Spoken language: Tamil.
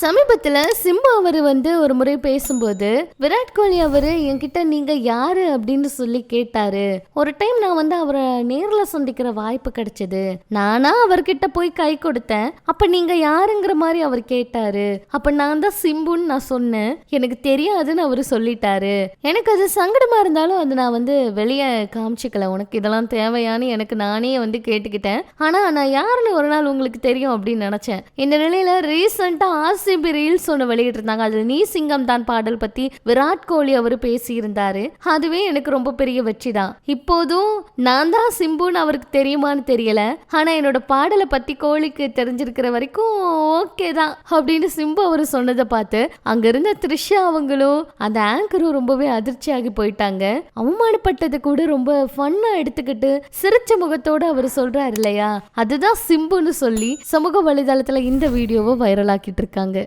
சமீபத்துல சிம்பு அவர் வந்து ஒரு முறை பேசும்போது விராட் கோலி அவரு என்கிட்ட நீங்க யாரு? அப்படின்னு சொல்லி கேட்டாரு. ஒரு டைம் நான் வந்து அவரை நேர்ல சந்திக்கிற வாய்ப்பு கிடைச்சது. நானா அவர்கிட்ட போய் கை கொடுத்தேன். அப்ப நீங்க யாருங்கிற மாதிரி அவர் கேட்டாரு. அப்ப நான் தான் சிம்புன்னு நான் சொன்னேன். எனக்கு தெரியாதுன்னு அவரு சொல்லிட்டாரு. எனக்கு அது சங்கடமா இருந்தாலும் அது நான் வந்து வெளியே காமிச்சிக்கல. உனக்கு இதெல்லாம் தேவையான்னு எனக்கு நானே வந்து கேட்டுக்கிட்டேன். ஆனா நான் யாருன்னு ஒரு நாள் உங்களுக்கு தெரியும் அப்படின்னு நினைச்சேன். இந்த நிலையில ரீசெண்டா ஆர்சிபி ரீல்ஸ் ஒன்று வெளியிட்டிருந்தாங்க. அதில் நீ சிங்கம் தான் பாடல் பத்தி விராட் கோலி அவர் பேசியிருந்தாரு. அதுவே எனக்கு ரொம்ப பெரிய வெற்றி தான். இப்போதும் நான் தான் சிம்புன்னு அவருக்கு தெரியுமான்னு தெரியல. ஆனா என்னோட பாடலை பத்தி கோழிக்கு தெரிஞ்சிருக்கிற வரைக்கும் ஓகே தான் அப்படின்னு சிம்பு அவர் சொன்னதை பார்த்து அங்க இருந்த த்ரிஷா அவங்களும் அந்த ஆங்கரும் ரொம்பவே அதிர்ச்சியாகி போயிட்டாங்க. அவமானப்பட்டது கூட ரொம்ப ஃபன்னா எடுத்துக்கிட்டு சிரிச்ச முகத்தோட அவர் சொல்றாரு இல்லையா? அதுதான் சிம்புன்னு சொல்லி சமூக வலைதளத்துல இந்த வீடியோவை வைரலாக்கிட்டு இருக்காங்க.